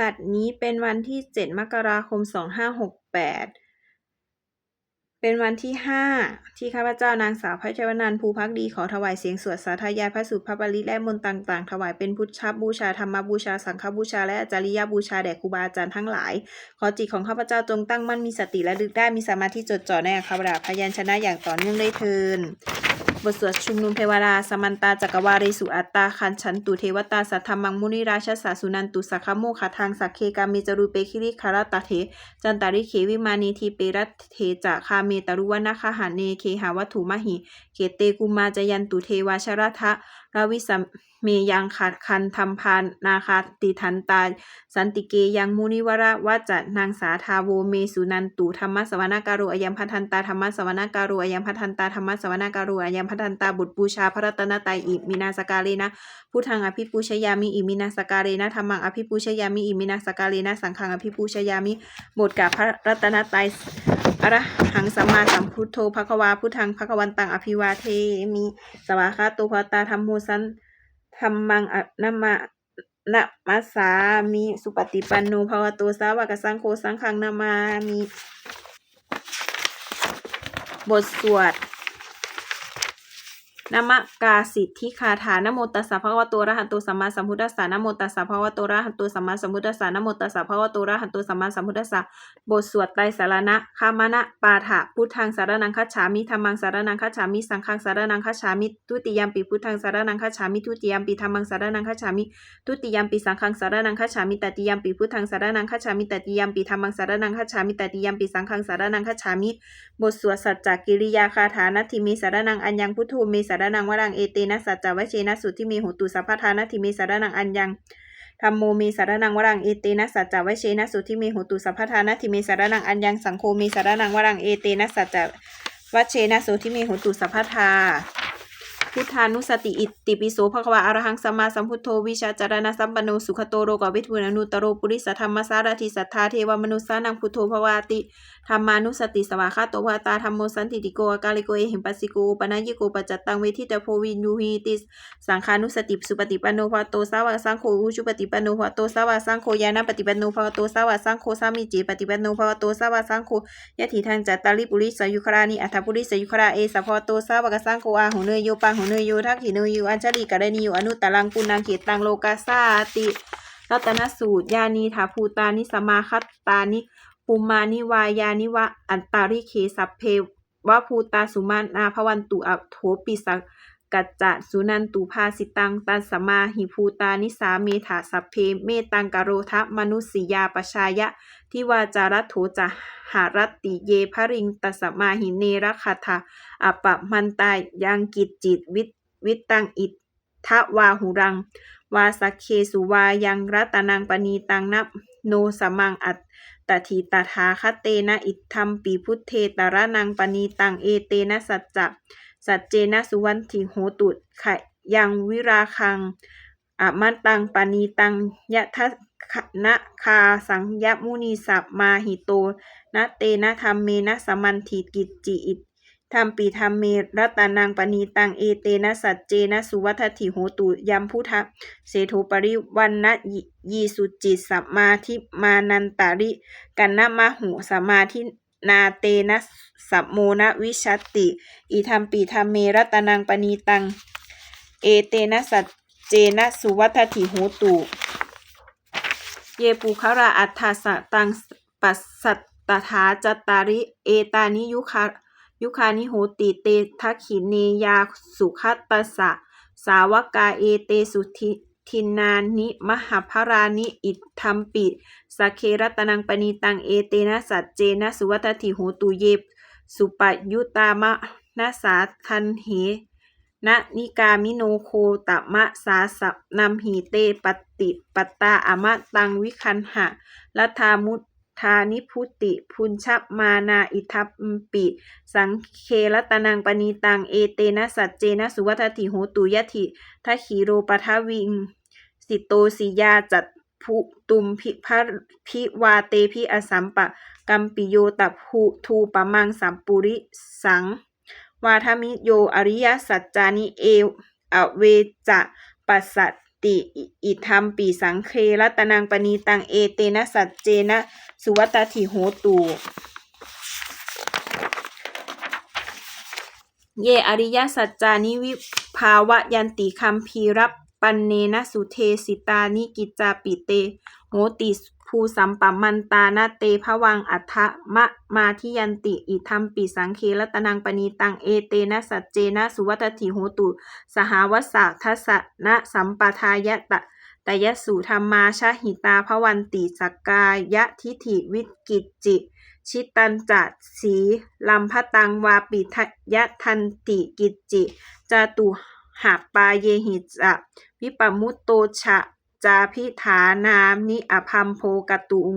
บัดนี้เป็นวันที่ 7 มกราคม 2568 เป็นวันที่ 5 ที่ข้าพเจ้านางสาวพัชรวนันภูพักดีขอถวายเสียงสวดสาธยายพระสูตรพระปริและมนต์ต่างๆ ถวายเป็นพุทธบูชาธรรมบูชา สังฆบูชา และอาจาริยบูชาแด่ครูบาอาจารย์ทั้งหลาย ขอจิตของข้าพเจ้าจงตั้งมั่นมีสติและลึกได้มีสมาธิจดจ่อในอักขระพยัญชนะอย่างต่อเนื่องเลยเทิน บทสวดชุมนุมเทวราสมันตาจักรวาเรสุอัตตาคันฉันตุเทวตาสัทธรรมังมุนิราชสาสุนันตุสักขโมคทางสักเคกามิจรูเปคิริคาราตาเทจันตาริเขวิมานีทีเปรัตเทจะคาเมตรุวนาคาหาเนเคหาวัตถุมหิเกเตกุมาจยันตุเทวาชรทะราวิสัม เมยังขัดคันธรรมพานนาคาติทันตา สันติเกยังมุนิวระวะจะนางสาทาโวเมสุนันตุธรรมสวนาการโรอยัมพัทันตาธรรมสวนาการโรอยัมพัทันตาธรรมสวนาการโรอยัมพัทันตาบุตรบูชาพระรัตนตรัยอิมินาสการีนะพุทธังอภิปูชยามิอิมินาสการีนะธรรมังอภิปูชยามิอิมินาสการีนะสังฆังอภิปูชยามิบทกับพระรัตนตรัยอรหังสัมมาสัมพุทโธภควาพุทธังภควันตังอภิวาเทมิสวาคาตภวตาธรรมโมสัน ธรรมังอนะมะนะมัสสามิสุปฏิปันโนภวโตสาวกสังโฆสังฆังนามามิบทสวด นมกาสิทธิคาถานโมตัสสะภะวะโตระหะโตสัมมาสัมพุทธัสสะนโมตัสสะภะวะโตระหะโตสัมมาสัมพุทธัสสะนโมตัสสะภะวะโตระหะโตสัมมาสัมพุทธัสสะบทสวดไตรสารณะคามนะปาฐะพุทธังสารนังคัจฉามิธัมมังสารนังคัจฉามิสังฆังสารนังคัจฉามิทุติยามปิพุทธังสารนังคัจฉามิทุติยามปิธัมมังสารนังคัจฉามิทุติยามปิสังฆังสารนังคัจฉามิตติยามปิพุทธังสารนังคัจฉามิตติยามปิธัมมังสารนังคัจฉามิตติยามปิสังฆังสารนังคัจฉามิบทสวดสัจจกิริยาคาถานัตถิเมสารนังอัญญังพุทโธเมสารารนังวรังเอเตนะสัจจวเชนะสุทธิเมหุตุสัพพทานัตถิเมสารนังอัญญังธรรมโมเมสารนังวรังเอเตนะสัจจวเชนะสุทธิเมหุตุสัพพทานัตถิเมสารนังอัญญังสังโฆเมสารนังวรังเอเตนะสัจจวเชนะสุทธิเมหุตุสัพพทาพุทธานุสติอิติปิโสภควาอรหังสัมมาสัมพุทโธวิชาจารณะสัมปันโนสุขโตโรกวิทูนานุตโรปุริสธรรมสารถิสัทธาเทวมนุสสานังพุทโธภวาติ ธรรมานุสติสวาคาโตภวตาธรรมโมสันติติโกอากาลิโกเอหิมปัสสิโกปนายโกปัจจตังเวทิตโพวินยูหิติสสังฆานุสติสุปฏิปันโนภวโตสาวกสังโฆอุชุปฏิปันโนภวโตสาวกสังโฆยานะปฏิปันโนภวโตสาวกสังโฆสามิจิปฏิปันโนภวโตสาวกสังโฆยะถิทังจัตตาริปุริสยุครานิอัฏฐปุริสยุคราเอสะภวโตสาวกสังโฆอาหุเนยโยปังหุเนยโยทักขิเนยโยอัญชลีกะเรณีโยอนุตตรังปุนังเขตังโลกาสาติรัตนสูตรยานีถาภูตานิสมาคัตตานิ ภูมานิวายานิวะ อันตาริเคสัพเพวะภูตาสุมานาภวันตุอัโถปิสักกัจจะสุนันตุภาสิตังตัสสมาหิภูตานิสาเมถาสัพเพเมตังกโรทะมนุสิยาปชายะ ทิวาจารโถจะหารติเยภริงตัสมาหิเนรคาถาอปะมันตายังกิจจิตวิวิตังอิทวาหุรัง วาสักเคสุวายังรัตนังปณีตังนับ โนสมังอัตตถีตถาคเตนะอิทธัมปีพุทเทตระนังปณีตังเอเตนะสัจจะสัจเจนะสุวันติโหตุขยังวิราคังอะมันตังปณีตังยะทะนะคาสังยมุนีสัพมาหิโตนะเตนะธรรมเมนะสมันถิกิจจิอิ ธรรมปีธรรมเมรัตนังปณีตังเอเตนะสัจเจนะสุวัฏถิโหตุยัมพุทธเสโทปริวันนะยีสุจิตสัมมาทิมานันตาริกันนะมะหุสมาธินาเตนะสัมโมนะวิชติ อิธรรมปีธรรมเมรัตนังปณีตัง เอเตนะสัจเจนะสุวัฏถิโหตุเยปุคระอัฏฐสะตังปัสสัตตถาจตตาริ เอตานิยุคา ยุคานิโหติเตทักขิเนยาสุขัตตสะ สาวกาเอเตสุทิทินานิมหาภรานิอิทธรรมปิสเครัตนังปณีตังเอเตนะสัจเจนะสุวัตถิโหตุเยสุปยุตามะนาสาทันเหนะนิกามิโนโคตมะสาสนำหีเตปฏิปตาอมะตังวิคันหะลัทามุต ทานิพุติ พุญชมานาอิทัปปิ สังเครตนังปณีตัง เอเตนะสัจเจนะสุวัตถิโหตุยะถิทัขีโรปทวิง สิโตสิยาจัตภูตุมพิพพิวาเตพิอสัมปะกัมปิโยตับภูทูปะมังสัมปุริสัง วาทมิโยอริยสัจจานิเออเวจะปัสสัต ติอิทัมปีสังเครัตนังปณีตังเอเตนะสัจเจนะสุวัตถิโหตูเยอริยสัจจานิวิภาวะยันติคัมภีรับปันเนนะสุเทสิตานิกิจจาปิเตโหติ ภูสัมปัมมันตานาเตภวังอัฏฐมะมาทิยันติ อิทัมปิสังเครัตนังปณีตัง เอเตนะสัจเจนะสุวัตถิโหตุ สหาวสสะทัสนะสัมปทายะตะตยสุธรรมาชหิตาภวันติสกกายะทิฐิวิกิจจิ ชิตันจัดสีลัมพตังวาปิทยะทันติกิจจิจาตุหาปาเยหิจะวิปมุตโตชะ จาพิฐานามิอภัมโพกตุง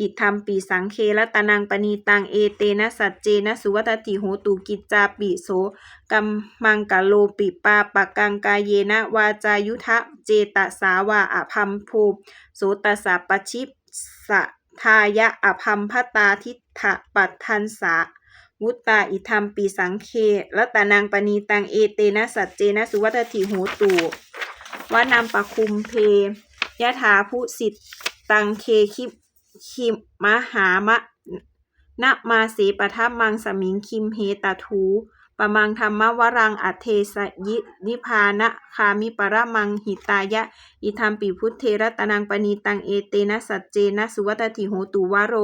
อิทัมปีสังเครัตนังปณีตังเอเตนะสัจเจนะสุวัตติโหตุกิจจาปิโสกัมมังกะโลปิปาปะกังกายเยนะวาจายุทะเจตสาวาอภัมโพโสตสะปชิปสะทายะอภัมพตาทิฏฐปัฏทันสาวุตตาอิทัมปีสังเครัตนังปณีตังเอเตนะสัจเจนะสุวัตถิโหตุ วานามปะคุมเพยะถาผู้สิทตังเคคิคิมมหามะนะมาเสปะทัมมังสมิงคิมเฮตาทูปะมังธรรมวรังอัเทสยินิพานะคามิปรมังหิตายะ อิทัมปีพุทเทรตนังปณีตังเอเตนะสัจเจนะสุวัตถิโหตุวโร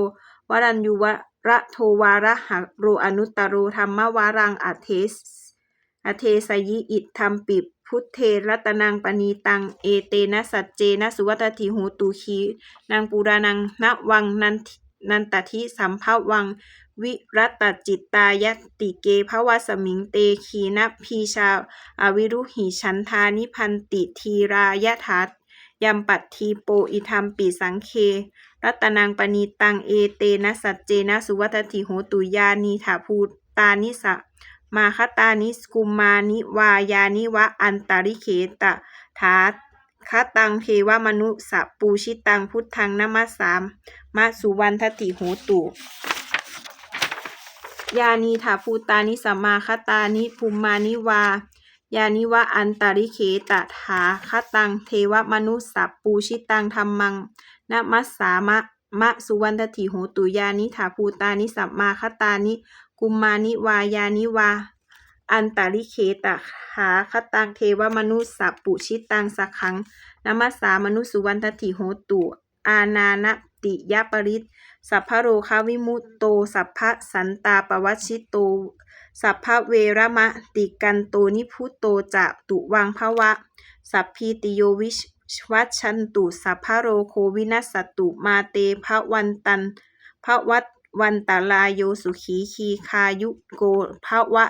วรัญยุวระโทวาระหะโรอนุตตโรธรรมวารังอัเทสอเทสยิอิธรรมปิ พุทเทรัตนังปณีตัง เอเตนะสัจเจนะสุวัตถิโหตุคีนางปูรานังณวังนันนันตทิสัมภวัง วิรัตจิตตายติเกภวสมิงเตคีนพีชาอวิรุหิชันทานิพันติทีรายทัตยัมปัตทีโปอิธรรมปีสังเค รัตนังปณีตังเอเตนะสัจเจนะสุวัตถิโหตุยานีถาภูตานิสะ มาคตานิสกุมมานิวายานิวะอันตาริเขตะถาคตังเทวมนุสปูชิตังพุทธังนมัสสามมะสุวันทติโหตุยานีถาภูตานิสัมมาคตานิภูมานิวายานิวะอันตาริเขตะถาคตังเทวมนุสัปูชิตังธรรมังนมัสสามะมะสุวรรณทิโหตุยานิถาภูตานิสัมมาคตานิ กุมมานิวายานิวา อันตาริเขตะหาคตังเทวมนุสสัปปุชิตังสักขังนมัสสามนุสุวรรณทิโหตุ อาณานติยปริตสัพพะโรคาวิมุตโต สัพพะสันตาปวัชชิโต สัพพะเวรมะติกันโตนิพุตโตจะตุวังภวะ สัพพีติโยวิชวัชชันตุ สัพพะโรโควินัสตุมาเตภวันตันภะวัต วันตาลายโยสุขีคีคายุโกภาวะ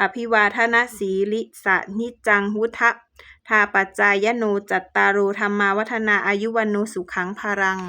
อภิวาทนาสีลิสะนิจังวุทะทาปัจจายโนจัตตารโธรรมาวัฒนาอายุวันโนสุขังพารัง